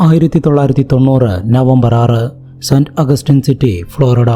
ആയിരത്തി തൊള്ളായിരത്തി തൊണ്ണൂറ് നവംബർ ആറ് സെന്റ് അഗസ്റ്റിൻ സിറ്റി ഫ്ലോറിഡ.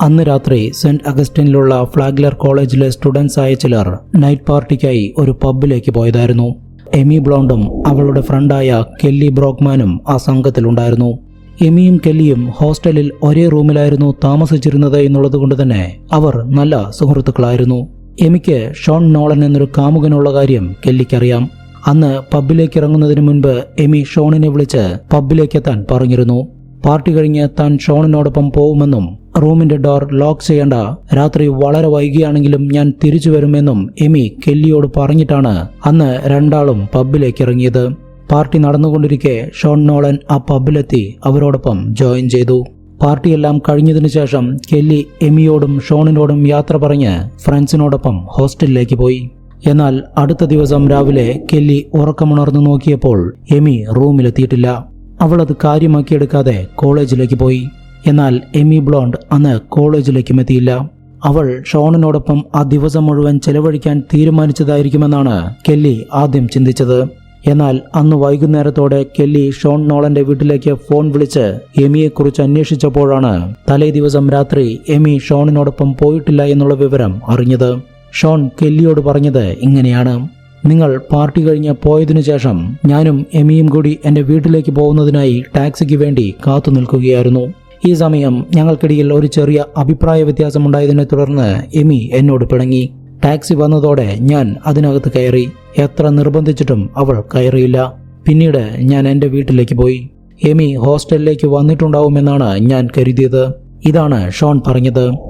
അന്ന് രാത്രി സെന്റ് അഗസ്റ്റിനിലുള്ള ഫ്ലാഗ്ലർ കോളേജിലെ സ്റ്റുഡൻസ് ആയ ചിലർ നൈറ്റ് പാർട്ടിക്കായി ഒരു പബ്ബിലേക്ക് പോയതായിരുന്നു. എമി ബ്ലോണ്ടും അവളുടെ ഫ്രണ്ടായ കെല്ലി ബ്രോക്ക്മാനും ആ സംഘത്തിലുണ്ടായിരുന്നു. എമിയും കെല്ലിയും ഹോസ്റ്റലിൽ ഒരേ റൂമിലായിരുന്നു താമസിച്ചിരുന്നത് എന്നുള്ളത് കൊണ്ട് തന്നെ അവർ നല്ല സുഹൃത്തുക്കളായിരുന്നു. എമിക്ക് ഷോൺ നോളൻ എന്നൊരു കാമുകനുള്ള കാര്യം കെല്ലിക്കറിയാം. അന്ന് പബ്ബിലേക്ക് ഇറങ്ങുന്നതിന് മുൻപ് എമി ഷോണിനെ വിളിച്ച് പബ്ബിലേക്ക് എത്താൻ പറഞ്ഞിരുന്നു. പാർട്ടി കഴിഞ്ഞ് താൻ ഷോണിനോടൊപ്പം പോവുമെന്നും റൂമിന്റെ ഡോർ ലോക്ക് ചെയ്യേണ്ട. രാത്രി വളരെ വൈകിയാണെങ്കിലും ഞാൻ തിരിച്ചു വരുമെന്നും എമി കെല്ലിയോട് പറഞ്ഞിട്ടാണ് അന്ന് രണ്ടാളും പബ്ബിലേക്ക് ഇറങ്ങിയത് പാർട്ടി നടന്നുകൊണ്ടിരിക്കെ ഷോൺ നോളൻ ആ പബ്ബിലെത്തി അവരോടൊപ്പം ജോയിൻ ചെയ്തു. പാർട്ടിയെല്ലാം കഴിഞ്ഞതിനു ശേഷം കെല്ലി എമിയോടും ഷോണിനോടും യാത്ര പറഞ്ഞ് ഫ്രണ്ട്സിനോടൊപ്പം ഹോസ്റ്റലിലേക്ക് പോയി. എന്നാൽ അടുത്ത ദിവസം രാവിലെ കെല്ലി ഉറക്കമുണർന്നു നോക്കിയപ്പോൾ എമി റൂമിലെത്തിയിട്ടില്ല. അവൾ അത് കാര്യമാക്കിയെടുക്കാതെ കോളേജിലേക്ക് പോയി. എന്നാൽ എമി ബ്ലോണ്ട് അന്ന് കോളേജിലേക്കും എത്തിയില്ല. അവൾ ഷോണിനോടൊപ്പം ആ ദിവസം മുഴുവൻ ചെലവഴിക്കാൻ തീരുമാനിച്ചതായിരിക്കുമെന്നാണ് കെല്ലി ആദ്യം ചിന്തിച്ചത്. എന്നാൽ അന്ന് വൈകുന്നേരത്തോടെ കെല്ലി ഷോൺ നോളന്റെ വീട്ടിലേക്ക് ഫോൺ വിളിച്ച് എമിയെക്കുറിച്ച് അന്വേഷിച്ചപ്പോഴാണ് തലേ ദിവസം രാത്രി എമി ഷോണിനോടൊപ്പം പോയിട്ടില്ല എന്നുള്ള വിവരം അറിഞ്ഞത്. ഷോൺ കെല്ലിയോട് പറഞ്ഞത് ഇങ്ങനെയാണ്. നിങ്ങൾ പാർട്ടി കഴിഞ്ഞ് പോയതിനു ശേഷം ഞാനും എമിയും കൂടി എന്റെ വീട്ടിലേക്ക് പോകുന്നതിനായി ടാക്സിക്ക് വേണ്ടി കാത്തു നിൽക്കുകയായിരുന്നു. ഈ സമയം ഞങ്ങൾക്കിടയിൽ ഒരു ചെറിയ അഭിപ്രായ വ്യത്യാസമുണ്ടായതിനെ തുടർന്ന് എമി എന്നോട് പിണങ്ങി. ടാക്സി വന്നതോടെ ഞാൻ അതിനകത്ത് കയറി. എത്ര നിർബന്ധിച്ചിട്ടും അവൾ കയറിയില്ല. പിന്നീട് ഞാൻ എന്റെ വീട്ടിലേക്ക് പോയി. എമി ഹോസ്റ്റലിലേക്ക് വന്നിട്ടുണ്ടാവുമെന്നാണ് ഞാൻ കരുതിയത്. ഇതാണ് ഷോൺ പറഞ്ഞത്.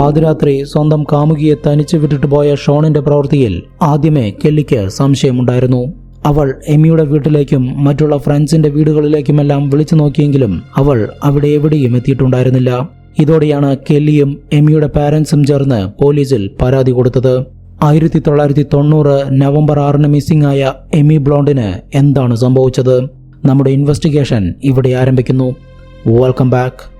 പാതിരാത്രി സ്വന്തം കാമുകിയെ തനിച്ചു വിട്ടിട്ട് പോയ ഷോണിന്റെ പ്രവൃത്തിയിൽ ആദ്യമേ കെല്ലിക്ക് സംശയമുണ്ടായിരുന്നു. അവൾ എമിയുടെ വീട്ടിലേക്കും മറ്റുള്ള ഫ്രണ്ട്സിന്റെ വീടുകളിലേക്കുമെല്ലാം വിളിച്ചു നോക്കിയെങ്കിലും അവൾ അവിടെ എവിടെയും എത്തിയിട്ടുണ്ടായിരുന്നില്ല. ഇതോടെയാണ് കെല്ലിയും എമിയുടെ പാരന്റ്സും ചേർന്ന് പോലീസിൽ പരാതി കൊടുത്തത്. ആയിരത്തി തൊള്ളായിരത്തി തൊണ്ണൂറ് നവംബർ ആറിന് മിസ്സിംഗ് ആയ എമി ബ്ലോണ്ടിന് എന്താണ് സംഭവിച്ചത്? നമ്മുടെ ഇൻവെസ്റ്റിഗേഷൻ ഇവിടെ ആരംഭിക്കുന്നു. Welcome back.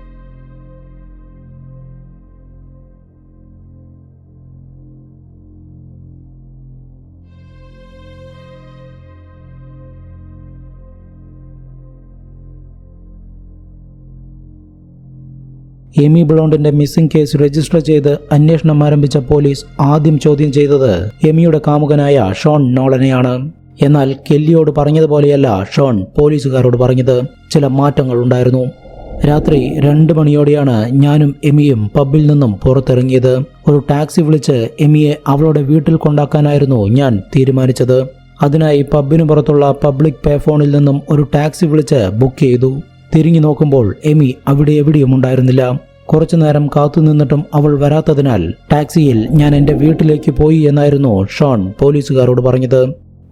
എമി ബ്ലോണ്ടിന്റെ മിസ്സിംഗ് കേസ് രജിസ്റ്റർ ചെയ്ത് അന്വേഷണം ആരംഭിച്ച പോലീസ് ആദ്യം ചോദ്യം ചെയ്തത് എമിയുടെ കാമുകനായ ഷോൺ നോളനെയാണ്. എന്നാൽ കെല്ലിയോട് പറഞ്ഞതുപോലെയല്ല ഷോൺ പോലീസുകാരോട് പറഞ്ഞത്. ചില മാറ്റങ്ങൾ ഉണ്ടായിരുന്നു. രാത്രി രണ്ട് മണിയോടെയാണ് ഞാനും എമിയും പബ്ബിൽ നിന്നും പുറത്തിറങ്ങിയത്. ഒരു ടാക്സി വിളിച്ച് എമിയെ അവളുടെ വീട്ടിൽ കൊണ്ടാക്കാനായിരുന്നു ഞാൻ തീരുമാനിച്ചത്. അതിനായി പബ്ബിന് പുറത്തുള്ള പബ്ലിക് പേ ഫോണിൽ നിന്നും ഒരു ടാക്സി വിളിച്ച് ബുക്ക് ചെയ്തു. തിരിഞ്ഞു നോക്കുമ്പോൾ എമി അവിടെ എവിടെയും ഉണ്ടായിരുന്നില്ല. കുറച്ചു നേരം കാത്തുനിന്നിട്ടും അവൾ വരാത്തതിനാൽ ടാക്സിയിൽ ഞാൻ എന്റെ വീട്ടിലേക്ക് പോയി എന്നായിരുന്നു ഷോൺ പോലീസുകാരോട് പറഞ്ഞത്.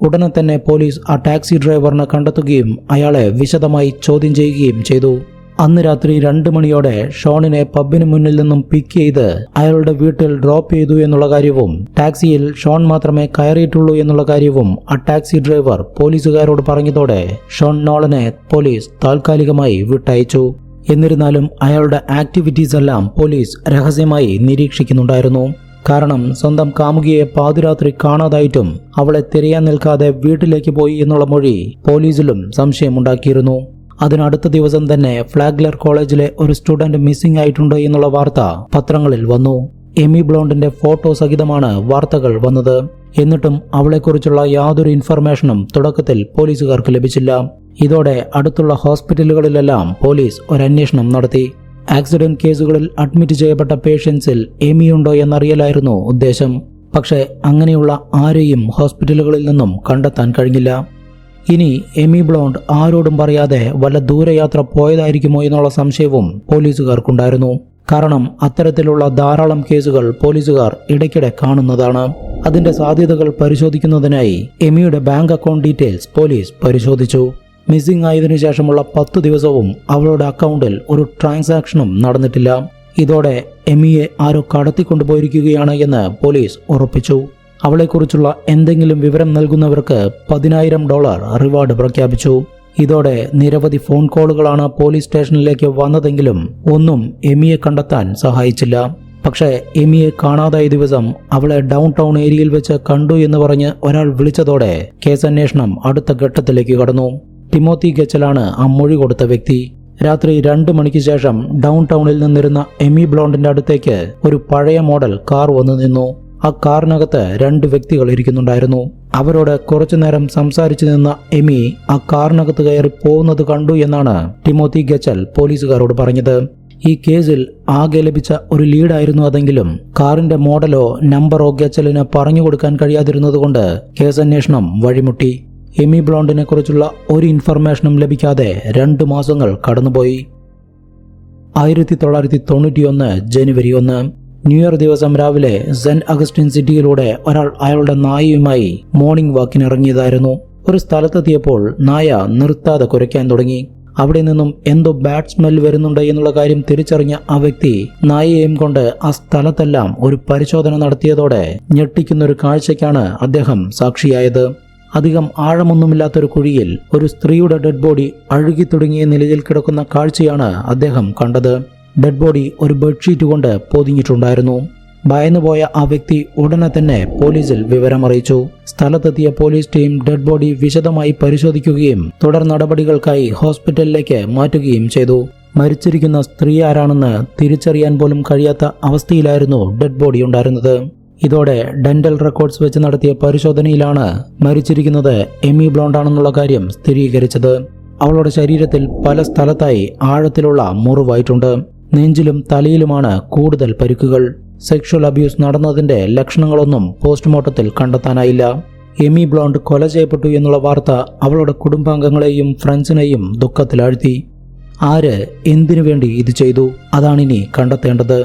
ഉടനെ തന്നെ പോലീസ് ആ ടാക്സി ഡ്രൈവറിനെ കണ്ടെത്തുകയും അയാളെ വിശദമായി ചോദ്യം ചെയ്യുകയും ചെയ്തു. അന്ന് രാത്രി രണ്ട് മണിയോടെ ഷോണിനെ പബ്ബിന് മുന്നിൽ നിന്നും പിക്ക് ചെയ്ത് അയാളുടെ വീട്ടിൽ ഡ്രോപ്പ് ചെയ്തു എന്നുള്ള കാര്യവും ടാക്സിയിൽ ഷോൺ മാത്രമേ കയറിയിട്ടുള്ളൂ എന്നുള്ള കാര്യവും ആ ടാക്സി ഡ്രൈവർ പോലീസുകാരോട് പറഞ്ഞതോടെ ഷോൺ നോളനെ പോലീസ് താൽക്കാലികമായി വിട്ടയച്ചു. എന്നിരുന്നാലും അയാളുടെ ആക്ടിവിറ്റീസ് എല്ലാം പോലീസ് രഹസ്യമായി നിരീക്ഷിക്കുന്നുണ്ടായിരുന്നു. കാരണം സ്വന്തം കാമുകിയെ പാതിരാത്രി കാണാതായിട്ടും അവളെ തിരയാൻ നിൽക്കാതെ വീട്ടിലേക്ക് പോയി എന്നുള്ള മൊഴി പോലീസിലും സംശയമുണ്ടാക്കിയിരുന്നു. അതിനടുത്ത ദിവസം തന്നെ ഫ്ലാഗ്ലർ കോളേജിലെ ഒരു സ്റ്റുഡന്റ് മിസ്സിംഗ് ആയിട്ടുണ്ട് എന്നുള്ള വാർത്ത പത്രങ്ങളിൽ വന്നു. എമി ബ്ലോണ്ടിന്റെ ഫോട്ടോ സഹിതമാണ് വാർത്തകൾ വന്നത്. എന്നിട്ടും അവളെക്കുറിച്ചുള്ള യാതൊരു ഇൻഫർമേഷനും തുടക്കത്തിൽ പോലീസുകാർക്ക് ലഭിച്ചില്ല. ഇതോടെ അടുത്തുള്ള ഹോസ്പിറ്റലുകളിലെല്ലാം പോലീസ് ഒരു അന്വേഷണം നടത്തി. ആക്സിഡന്റ് കേസുകളിൽ അഡ്മിറ്റ് ചെയ്യപ്പെട്ട പേഷ്യൻസിൽ എമിയുണ്ടോ എന്നറിയലായിരുന്നു ഉദ്ദേശം. പക്ഷേ അങ്ങനെയുള്ള ആരെയും ഹോസ്പിറ്റലുകളിൽ നിന്നും കണ്ടെത്താൻ കഴിഞ്ഞില്ല. ഇനി എമി ബ്ലോണ്ട് ആരോടും പറയാതെ വല്ല ദൂരയാത്ര പോയതായിരിക്കുമോ എന്നുള്ള സംശയവും പോലീസുകാർക്കുണ്ടായിരുന്നു. കാരണം അത്തരത്തിലുള്ള ധാരാളം കേസുകൾ പോലീസുകാർ ഇടയ്ക്കിടെ കാണുന്നതാണ്. അതിന്റെ സാധ്യതകൾ പരിശോധിക്കുന്നതിനായി എമിയുടെ ബാങ്ക് അക്കൗണ്ട് ഡീറ്റെയിൽസ് പോലീസ് പരിശോധിച്ചു. മിസ്സിംഗ് ആയതിനു ശേഷമുള്ള പത്ത് ദിവസവും അവളുടെ അക്കൗണ്ടിൽ ഒരു ട്രാൻസാക്ഷനും നടന്നിട്ടില്ല. ഇതോടെ എമിയെ ആരോ കടത്തിക്കൊണ്ടുപോയിരിക്കുകയാണ് എന്ന് പോലീസ് ഉറപ്പിച്ചു. അവളെക്കുറിച്ചുള്ള എന്തെങ്കിലും വിവരം നൽകുന്നവർക്ക് പതിനായിരം ഡോളർ റിവാർഡ് പ്രഖ്യാപിച്ചു. ഇതോടെ നിരവധി ഫോൺ കോളുകളാണ് പോലീസ് സ്റ്റേഷനിലേക്ക് വന്നതെങ്കിലും ഒന്നും എമിയെ കണ്ടെത്താൻ സഹായിച്ചില്ല. പക്ഷേ എമിയെ കാണാതായ ദിവസം അവളെ ഡൗൺ ടൗൺ ഏരിയയിൽ വെച്ച് കണ്ടു എന്ന് പറഞ്ഞ് ഒരാൾ വിളിച്ചതോടെ കേസ് അന്വേഷണം അടുത്ത ഘട്ടത്തിലേക്ക് കടന്നു. ടിമോത്തി ഗച്ചലാണ് ആ മൊഴി കൊടുത്ത വ്യക്തി. രാത്രി രണ്ട് മണിക്ക് ശേഷം ഡൗൺ ടൗണിൽ നിന്നിരുന്ന എമി ബ്ലോണ്ടിന്റെ അടുത്തേക്ക് ഒരു പഴയ മോഡൽ കാർ വന്നു നിന്നു. ആ കാറിനകത്ത് രണ്ട് വ്യക്തികൾ ഇരിക്കുന്നുണ്ടായിരുന്നു. അവരോട് കുറച്ചു നേരം സംസാരിച്ചു നിന്ന എമി ആ കാറിനകത്ത് കയറി പോകുന്നത് കണ്ടു എന്നാണ് ടിമോത്തി ഗച്ചൽ പോലീസുകാരോട് പറഞ്ഞത്. ഈ കേസിൽ ആകെ ലഭിച്ച ഒരു ലീഡായിരുന്നു അതെങ്കിലും കാറിന്റെ മോഡലോ നമ്പറോ ഗച്ചലിന് പറഞ്ഞു കൊടുക്കാൻ കഴിയാതിരുന്നതുകൊണ്ട് കേസ് അന്വേഷണം വഴിമുട്ടി. എമി ബ്ലോണ്ടിനെ കുറിച്ചുള്ള ഒരു ഇൻഫർമേഷനും ലഭിക്കാതെ രണ്ട് മാസങ്ങൾ കടന്നുപോയി. ആയിരത്തി തൊള്ളായിരത്തി തൊണ്ണൂറ്റിയൊന്ന് ജനുവരി ഒന്ന്. ന്യൂ ഇയർ ദിവസം രാവിലെ സെന്റ് അഗസ്റ്റിൻ സിറ്റിയിലൂടെ ഒരാൾ അയാളുടെ നായയുമായി മോർണിംഗ് വാക്കിന് ഇറങ്ങിയതായിരുന്നു. ഒരു സ്ഥലത്തെത്തിയപ്പോൾ നായ നിർത്താതെ കുരയ്ക്കാൻ തുടങ്ങി. അവിടെ നിന്നും എന്തോ ബാഡ് സ്മെൽ വരുന്നുണ്ട് എന്നുള്ള കാര്യം തിരിച്ചറിഞ്ഞ ആ വ്യക്തി നായയെയും കൊണ്ട് ആ സ്ഥലത്തെല്ലാം ഒരു പരിശോധന നടത്തിയതോടെ ഞെട്ടിക്കുന്ന ഒരു കാഴ്ചയ്ക്കാണ് അദ്ദേഹം സാക്ഷിയായത്. അധികം ആഴമൊന്നുമില്ലാത്തൊരു കുഴിയിൽ ഒരു സ്ത്രീയുടെ ഡെഡ് ബോഡി അഴുകി തുടങ്ങിയ നിലയിൽ കിടക്കുന്ന കാഴ്ചയാണ് അദ്ദേഹം കണ്ടത്. ഡെഡ് ബോഡി ഒരു ബെഡ്ഷീറ്റ് കൊണ്ട് പൊതിഞ്ഞിട്ടുണ്ടായിരുന്നു. ഭയന്നുപോയ ആ വ്യക്തി ഉടനെ തന്നെ പോലീസിൽ വിവരമറിയിച്ചു. സ്ഥലത്തെത്തിയ പോലീസ് ടീം ഡെഡ് ബോഡി വിശദമായി പരിശോധിക്കുകയും തുടർ നടപടികൾക്കായി ഹോസ്പിറ്റലിലേക്ക് മാറ്റുകയും ചെയ്തു. മരിച്ചിരിക്കുന്ന സ്ത്രീ ആരാണെന്ന് തിരിച്ചറിയാൻ പോലും കഴിയാത്ത അവസ്ഥയിലായിരുന്നു ഡെഡ് ബോഡി ഉണ്ടായിരുന്നത്. ഇതോടെ ഡെന്റൽ റെക്കോർഡ്സ് വെച്ച് നടത്തിയ പരിശോധനയിലാണ് മരിച്ചിരിക്കുന്നത് എമി ബ്ലോണ്ടാണെന്നുള്ള കാര്യം സ്ഥിരീകരിച്ചത്. അവളുടെ ശരീരത്തിൽ പല സ്ഥലത്തായി ആഴത്തിലുള്ള മുറിവായിട്ടുണ്ട്. നെഞ്ചിലും തലയിലുമാണ് കൂടുതൽ പരിക്കുകൾ. സെക്ഷൽ അബ്യൂസ് നടന്നതിന്റെ ലക്ഷണങ്ങളൊന്നും പോസ്റ്റ്മോർട്ടത്തിൽ കണ്ടെത്താനായില്ല. എമി ബ്ലോണ്ട് കൊല ചെയ്യപ്പെട്ടു എന്നുള്ള വാർത്ത അവളുടെ കുടുംബാംഗങ്ങളെയും ഫ്രണ്ട്സിനെയും ദുഃഖത്തിലാഴ്ത്തി. ആര് എന്തിനു വേണ്ടി ഇത് ചെയ്തു? അതാണിനി കണ്ടെത്തേണ്ടത്.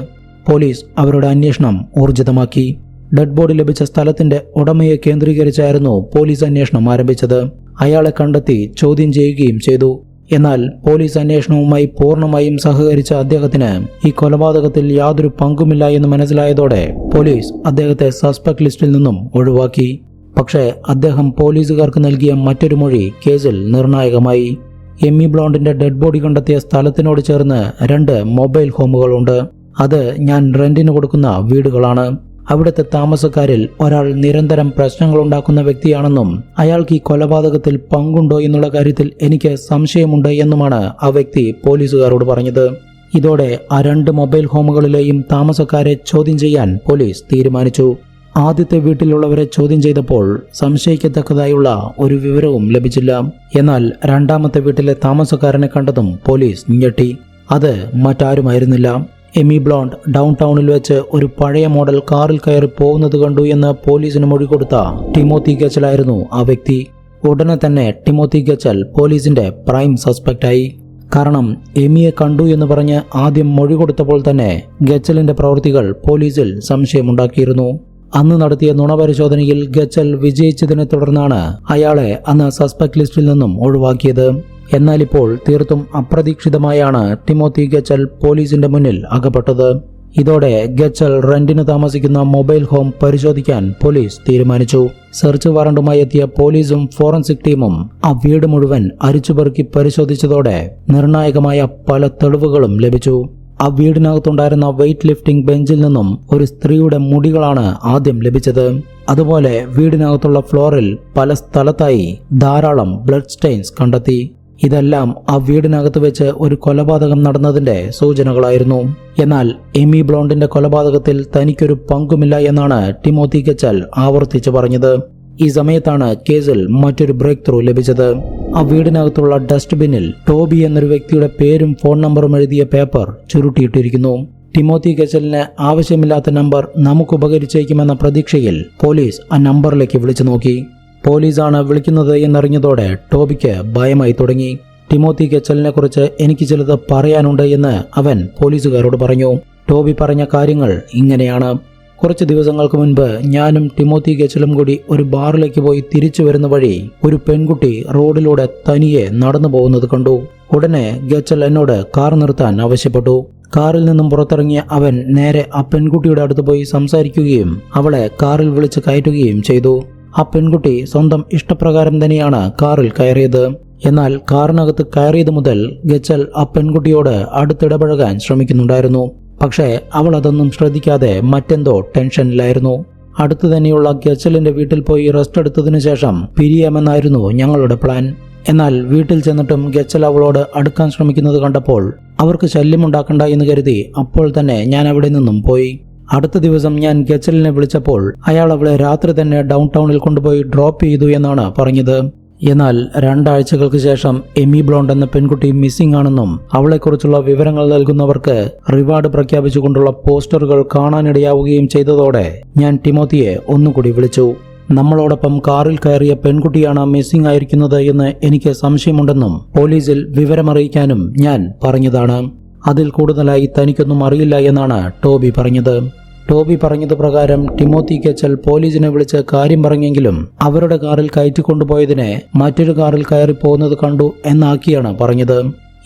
പോലീസ് അവരുടെ അന്വേഷണം ഊർജിതമാക്കി. ഡെഡ് ബോഡി ലഭിച്ച സ്ഥലത്തിന്റെ ഉടമയെ കേന്ദ്രീകരിച്ചായിരുന്നു പോലീസ് അന്വേഷണം ആരംഭിച്ചത്. അയാളെ കണ്ടെത്തി ചോദ്യം ചെയ്യുകയും ചെയ്തു. എന്നാൽ പോലീസ് അന്വേഷണവുമായി പൂർണമായും സഹകരിച്ച അദ്ദേഹത്തിന് ഈ കൊലപാതകത്തിൽ യാതൊരു പങ്കുമില്ല എന്ന് മനസ്സിലായതോടെ പോലീസ് അദ്ദേഹത്തെ സസ്പെക്ട് ലിസ്റ്റിൽ നിന്നും ഒഴിവാക്കി. പക്ഷേ അദ്ദേഹം പോലീസുകാർക്ക് നൽകിയ മറ്റൊരു മൊഴി കേസിൽ നിർണായകമായി. എമ്മി ബ്ലോണ്ടിന്റെ ഡെഡ് ബോഡി കണ്ടെത്തിയ സ്ഥലത്തിനോട് ചേർന്ന് രണ്ട് മൊബൈൽ ഹോമുകളുണ്ട്. അത് ഞാൻ റെന്റിന് കൊടുക്കുന്ന വീടുകളാണ്. അവിടുത്തെ താമസക്കാരിൽ ഒരാൾ നിരന്തരം പ്രശ്നങ്ങൾ ഉണ്ടാക്കുന്ന വ്യക്തിയാണെന്നും അയാൾക്ക് ഈ കൊലപാതകത്തിൽ പങ്കുണ്ടോ എന്നുള്ള കാര്യത്തിൽ എനിക്ക് സംശയമുണ്ട് എന്നുമാണ് ആ വ്യക്തി പോലീസുകാരോട് പറഞ്ഞത്. ഇതോടെ ആ രണ്ട് മൊബൈൽ ഹോമുകളിലെയും താമസക്കാരെ ചോദ്യം ചെയ്യാൻ പോലീസ് തീരുമാനിച്ചു. ആദ്യത്തെ വീട്ടിലുള്ളവരെ ചോദ്യം ചെയ്തപ്പോൾ സംശയിക്കത്തക്കതായുള്ള ഒരു വിവരവും ലഭിച്ചില്ല. എന്നാൽ രണ്ടാമത്തെ വീട്ടിലെ താമസക്കാരനെ കണ്ടതും പോലീസ് ഞെട്ടി. അത് മറ്റാരുമായിരുന്നില്ല. എമി ബ്ലോണ്ട് ഡൗൺ ടൗണിൽ വെച്ച് ഒരു പഴയ മോഡൽ കാറിൽ കയറി പോകുന്നത് കണ്ടു എന്ന് പോലീസിന് മൊഴി കൊടുത്ത ടിമോത്തി ഗച്ചലായിരുന്നു ആ വ്യക്തി. ഉടനെ തന്നെ ടിമോത്തി ഗച്ചൽ പോലീസിന്റെ പ്രൈം സസ്പെക്റ്റായി. കാരണം എമിയെ കണ്ടു എന്ന് പറഞ്ഞ് ആദ്യം മൊഴി കൊടുത്തപ്പോൾ തന്നെ ഗച്ചലിന്റെ പ്രവൃത്തികൾ പോലീസിൽ സംശയമുണ്ടാക്കിയിരുന്നു. അന്ന് നടത്തിയ നുണപരിശോധനയിൽ ഗച്ചൽ വിജയിച്ചതിനെ തുടർന്നാണ് അയാളെ അന്ന് സസ്പെക്ട് ലിസ്റ്റിൽ നിന്നും ഒഴിവാക്കിയത്. എന്നാൽ ഇപ്പോൾ തീർത്തും അപ്രതീക്ഷിതമായാണ് ടിമോത്തി ഗച്ചൽ പോലീസിന്റെ മുന്നിൽ അകപ്പെട്ടത്. ഇതോടെ ഗച്ചൽ റെന്റിന് താമസിക്കുന്ന മൊബൈൽ ഹോം പരിശോധിക്കാൻ പോലീസ് തീരുമാനിച്ചു. സെർച്ച് വാറണ്ടുമായി എത്തിയ പോലീസും ഫോറൻസിക് ടീമും ആ വീട് മുഴുവൻ അരിച്ചുപെറുക്കി പരിശോധിച്ചതോടെ നിർണായകമായ പല തെളിവുകളും ലഭിച്ചു. ആ വീടിനകത്തുണ്ടായിരുന്ന വെയിറ്റ് ലിഫ്റ്റിംഗ് ബെഞ്ചിൽ നിന്നും ഒരു സ്ത്രീയുടെ മുടികളാണ് ആദ്യം ലഭിച്ചത്. അതുപോലെ വീടിനകത്തുള്ള ഫ്ലോറിൽ പല സ്ഥലത്തായി ധാരാളം ബ്ലഡ് സ്റ്റെയിൻസ് കണ്ടെത്തി. ഇതെല്ലാം ആ വീടിനകത്ത് വെച്ച് ഒരു കൊലപാതകം നടന്നതിന്റെ സൂചനകളായിരുന്നു. എന്നാൽ എമി ബ്ലോണ്ടിന്റെ കൊലപാതകത്തിൽ തനിക്കൊരു പങ്കുമില്ല എന്നാണ് ടിമോത്തി കെച്ചൽ ആവർത്തിച്ചു പറഞ്ഞത്. ഈ സമയത്താണ് കേസിൽ മറ്റൊരു ബ്രേക്ക് ത്രൂ ലഭിച്ചത്. ആ വീടിനകത്തുള്ള ഡസ്റ്റ്ബിന്നിൽ ടോബി എന്നൊരു വ്യക്തിയുടെ പേരും ഫോൺ നമ്പറും എഴുതിയ പേപ്പർ ചുരുട്ടിയിട്ടിരിക്കുന്നു. ടിമോത്തി കെച്ചലിന് ആവശ്യമില്ലാത്ത നമ്പർ നമുക്ക് ഉപകരിച്ചേക്കുമെന്ന പ്രതീക്ഷയിൽ പോലീസ് ആ നമ്പറിലേക്ക് വിളിച്ചു നോക്കി. പോലീസാണ് വിളിക്കുന്നത് എന്നറിഞ്ഞതോടെ ടോബിക്ക് ഭയമായി തുടങ്ങി. ടിമോത്തി കെച്ചലിനെ കുറിച്ച് എനിക്ക് ചിലത് പറയാനുണ്ട് എന്ന് അവൻ പോലീസുകാരോട് പറഞ്ഞു. ടോബി പറഞ്ഞ കാര്യങ്ങൾ ഇങ്ങനെയാണ്. കുറച്ച് ദിവസങ്ങൾക്ക് മുൻപ് ഞാനും ടിമോത്തി കെച്ചലും കൂടി ഒരു ബാറിലേക്ക് പോയി തിരിച്ചു വരുന്ന വഴി ഒരു പെൺകുട്ടി റോഡിലൂടെ തനിയെ നടന്നു പോകുന്നത് കണ്ടു. ഉടനെ ഗച്ചൽ എന്നോട് കാർ നിർത്താൻ ആവശ്യപ്പെട്ടു. കാറിൽ നിന്നും പുറത്തിറങ്ങിയ അവൻ നേരെ ആ പെൺകുട്ടിയുടെ അടുത്ത് പോയി സംസാരിക്കുകയും അവളെ കാറിൽ വിളിച്ച് കയറ്റുകയും ചെയ്തു. ആ പെൺകുട്ടി സ്വന്തം ഇഷ്ടപ്രകാരം തന്നെയാണ് കാറിൽ കയറിയത്. എന്നാൽ കാറിനകത്ത് കയറിയത് മുതൽ ഗച്ചൽ ആ പെൺകുട്ടിയോട് അടുത്തിടപഴകാൻ ശ്രമിക്കുന്നുണ്ടായിരുന്നു. പക്ഷേ അവൾ അതൊന്നും ശ്രദ്ധിക്കാതെ മറ്റെന്തോ ടെൻഷനിലായിരുന്നു. അടുത്തു തന്നെയുള്ള ഗച്ചലിന്റെ വീട്ടിൽ പോയി റെസ്റ്റ് എടുത്തതിനു ശേഷം പിരിയാമെന്നായിരുന്നു ഞങ്ങളുടെ പ്ലാൻ. എന്നാൽ വീട്ടിൽ ചെന്നിട്ടും ഗച്ചൽ അവളോട് അടുക്കാൻ ശ്രമിക്കുന്നത് കണ്ടപ്പോൾ അവർക്ക് ശല്യമുണ്ടാക്കണ്ട എന്ന് കരുതി അപ്പോൾ തന്നെ ഞാൻ അവിടെ നിന്നും പോയി. അടുത്ത ദിവസം ഞാൻ ഗച്ചലിനെ വിളിച്ചപ്പോൾ അയാൾ അവളെ രാത്രി തന്നെ ഡൗൺ ടൗണിൽ കൊണ്ടുപോയി ഡ്രോപ്പ് ചെയ്തു എന്നാണ് പറഞ്ഞത്. എന്നാൽ രണ്ടാഴ്ചകൾക്ക് ശേഷം എമി ബ്ലോണ്ട് എന്ന പെൺകുട്ടി മിസ്സിംഗ് ആണെന്നും അവളെക്കുറിച്ചുള്ള വിവരങ്ങൾ നൽകുന്നവർക്ക് റിവാർഡ് പ്രഖ്യാപിച്ചുകൊണ്ടുള്ള പോസ്റ്ററുകൾ കാണാനിടയാവുകയും ചെയ്തതോടെ ഞാൻ ടിമോത്തിയെ ഒന്നുകൂടി വിളിച്ചു. നമ്മളോടൊപ്പം കാറിൽ കയറിയ പെൺകുട്ടിയാണ് മിസ്സിംഗ് ആയിരിക്കുന്നത് എന്ന് എനിക്ക് സംശയമുണ്ടെന്നും പോലീസിൽ വിവരമറിയിക്കാനും ഞാൻ പറഞ്ഞതാണ്. അതിൽ കൂടുതലായി തനിക്കൊന്നും അറിയില്ല എന്നാണ് ടോബി പറഞ്ഞത്. ടോബി പറഞ്ഞത് പ്രകാരം ടിമോത്തി കെച്ചൽ പോലീസിനെ വിളിച്ച് കാര്യം പറഞ്ഞെങ്കിലും അവരുടെ കാറിൽ കയറ്റിക്കൊണ്ടുപോയതിനെ മറ്റൊരു കാറിൽ കയറി പോകുന്നത് കണ്ടു എന്നാക്കിയാണ് പറഞ്ഞത്.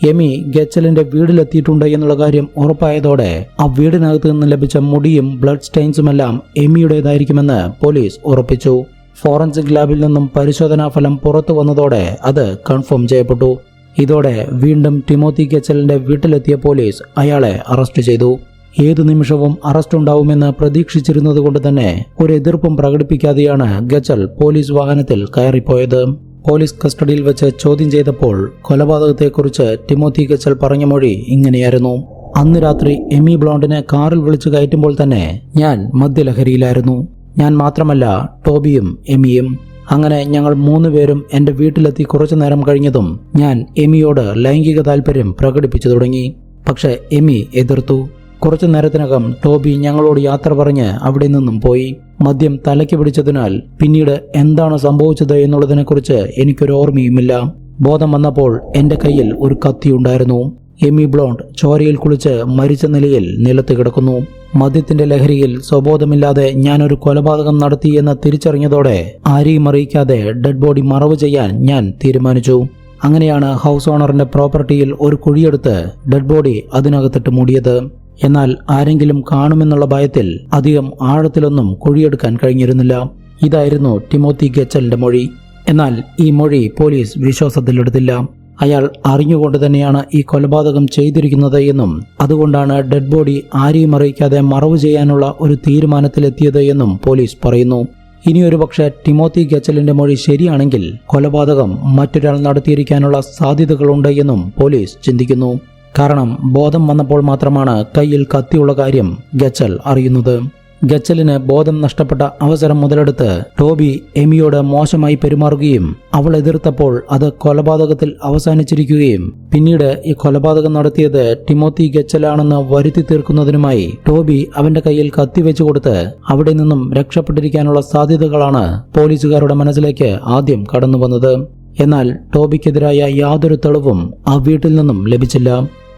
എമി ഗച്ചലിന്റെ വീട്ടിലെത്തിയിട്ടുണ്ട് എന്നുള്ള കാര്യം ഉറപ്പായതോടെ ആ വീടിനകത്ത് നിന്ന് ലഭിച്ച മുടിയും ബ്ലഡ് സ്റ്റെയിൻസുമെല്ലാം എമിയുടേതായിരിക്കുമെന്ന് പോലീസ് ഉറപ്പിച്ചു. ഫോറൻസിക് ലാബിൽ നിന്നും പരിശോധനാ ഫലം പുറത്തു വന്നതോടെ അത് കൺഫേം ചെയ്യപ്പെട്ടു. ഇതോടെ വീണ്ടും ടിമോത്തി കെച്ചലിന്റെ വീട്ടിലെത്തിയ പോലീസ് അയാളെ അറസ്റ്റ് ചെയ്തു. ഏതു നിമിഷവും അറസ്റ്റ് ഉണ്ടാവുമെന്ന് പ്രതീക്ഷിച്ചിരുന്നതുകൊണ്ട് തന്നെ ഒരു എതിർപ്പും പ്രകടിപ്പിക്കാതെയാണ് ഗച്ചൽ പോലീസ് വാഹനത്തിൽ കയറിപ്പോയത്. പോലീസ് കസ്റ്റഡിയിൽ വെച്ച് ചോദ്യം ചെയ്തപ്പോൾ കൊലപാതകത്തെക്കുറിച്ച് ടിമോത്തി ഗച്ചൽ പറഞ്ഞ മൊഴി ഇങ്ങനെയായിരുന്നു. അന്ന് രാത്രി എമി ബ്ലോണ്ടിനെ കാറിൽ വിളിച്ചു കയറ്റുമ്പോൾ തന്നെ ഞാൻ മദ്യലഹരിയിലായിരുന്നു. ഞാൻ മാത്രമല്ല ടോബിയും എമിയും. അങ്ങനെ ഞങ്ങൾ മൂന്നുപേരും എന്റെ വീട്ടിലെത്തി കുറച്ചു നേരം കഴിഞ്ഞതും ഞാൻ എമിയോട് ലൈംഗിക താല്പര്യം പ്രകടിപ്പിച്ചു തുടങ്ങി. പക്ഷെ എമി എതിർത്തു. കുറച്ചു നേരത്തിനകം ടോബി ഞങ്ങളോട് യാത്ര പറഞ്ഞ് അവിടെ നിന്നും പോയി. മദ്യം തലയ്ക്ക് പിടിച്ചതിനാൽ പിന്നീട് എന്താണ് സംഭവിച്ചത് എന്നുള്ളതിനെക്കുറിച്ച് എനിക്കൊരു ഓർമ്മയുമില്ല. ബോധം വന്നപ്പോൾ എന്റെ കയ്യിൽ ഒരു കത്തിയുണ്ടായിരുന്നു എമി ബ്ലോണ്ട് ചോരയിൽ കുളിച്ച് മരിച്ച നിലയിൽ നിലത്ത് കിടക്കുന്നു. മദ്യത്തിന്റെ ലഹരിയിൽ സ്വബോധമില്ലാതെ ഞാനൊരു കൊലപാതകം നടത്തിയെന്ന് തിരിച്ചറിഞ്ഞതോടെ ആരെയും അറിയിക്കാതെ ഡെഡ് ബോഡി മറവ് ചെയ്യാൻ ഞാൻ തീരുമാനിച്ചു. അങ്ങനെയാണ് ഹൗസ് ഓണറിന്റെ പ്രോപ്പർട്ടിയിൽ ഒരു കുഴിയെടുത്ത് ഡെഡ് ബോഡി അതിനകത്തിട്ട് മൂടിയത്. എന്നാൽ ആരെങ്കിലും കാണുമെന്നുള്ള ഭയത്തിൽ അധികം ആഴത്തിലൊന്നും കുഴിയെടുക്കാൻ കഴിഞ്ഞിരുന്നില്ല. ഇതായിരുന്നു ടിമോത്തി ഗച്ചലിന്റെ മൊഴി. എന്നാൽ ഈ മൊഴി പോലീസ് വിശ്വാസത്തിലെടുത്തില്ല. അയാൾ അറിഞ്ഞുകൊണ്ട് തന്നെയാണ് ഈ കൊലപാതകം ചെയ്തിരിക്കുന്നത് എന്നും അതുകൊണ്ടാണ് ഡെഡ് ബോഡി ആരെയും അറിയിക്കാതെ മറവ് ചെയ്യാനുള്ള ഒരു തീരുമാനത്തിലെത്തിയത് എന്നും പോലീസ് പറയുന്നു. ഇനിയൊരു പക്ഷേ ടിമോത്തി ഗച്ചലിന്റെ മൊഴി ശരിയാണെങ്കിൽ കൊലപാതകം മറ്റൊരാൾ നടത്തിയിരിക്കാനുള്ള സാധ്യതകളുണ്ട് എന്നും പോലീസ് ചിന്തിക്കുന്നു. കാരണം ബോധം വന്നപ്പോൾ മാത്രമാണ് കയ്യിൽ കത്തിയുള്ള കാര്യം ഗച്ചൽ അറിയുന്നത്. ഗച്ചലിന് ബോധം നഷ്ടപ്പെട്ട അവസരം മുതലെടുത്ത് ടോബി എമിയോട് മോശമായി പെരുമാറുകയും അവൾ എതിർത്തപ്പോൾ അത് കൊലപാതകത്തിൽ അവസാനിച്ചിരിക്കുകയും. പിന്നീട് ഈ കൊലപാതകം നടത്തിയത് ടിമോത്തി ഗച്ചലാണെന്ന് വരുത്തി തീർക്കുന്നതിനുമായി ടോബി അവന്റെ കയ്യിൽ കത്തിവെച്ചു കൊടുത്ത് അവിടെ നിന്നും രക്ഷപ്പെട്ടിരിക്കാനുള്ള സാധ്യതകളാണ് പോലീസുകാരുടെ മനസ്സിലേക്ക് ആദ്യം കടന്നു വന്നത് എന്നാൽ ടോബിക്കെതിരായ യാതൊരു തെളിവും ആ വീട്ടിൽ നിന്നും ലഭിച്ചില്ല.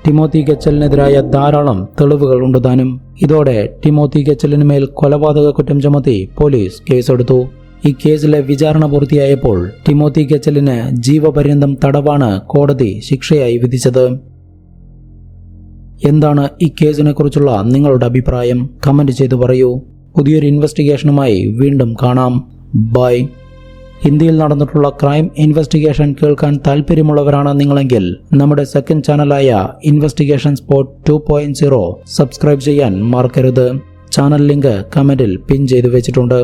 ടിമോത്തി ഗച്ചലിനെതിരായ ധാരാളം തെളിവുകൾ ഉണ്ട് താനും. ഇതോടെ ടിമോത്തി ഗച്ചലിന് മേൽ കൊലപാതക കുറ്റം ചുമത്തി പോലീസ് കേസെടുത്തു. ഈ കേസിലെ വിചാരണ പൂർത്തിയായപ്പോൾ ടിമോത്തി ഗച്ചലിന് ജീവപര്യന്തം തടവാണ് കോടതി ശിക്ഷയായി വിധിച്ചത്. എന്താണ് ഈ കേസിനെ കുറിച്ചുള്ള നിങ്ങളുടെ അഭിപ്രായം? കമന്റ് ചെയ്തു പറയൂ. പുതിയൊരു ഇൻവെസ്റ്റിഗേഷനുമായി വീണ്ടും കാണാം. ബൈ. ഇന്ത്യയിൽ നടന്നിട്ടുള്ള ക്രൈം ഇൻവെസ്റ്റിഗേഷൻ കേൾക്കാൻ താല്പര്യമുള്ളവരാണ് നിങ്ങളെങ്കിൽ നമ്മുടെ second ചാനലായ investigation spot two point zero subscribe ചെയ്യാൻ മറക്കരുത്. ചാനൽ ലിങ്ക് കമന്റിൽ പിൻ ചെയ്തു വെച്ചിട്ടുണ്ട്.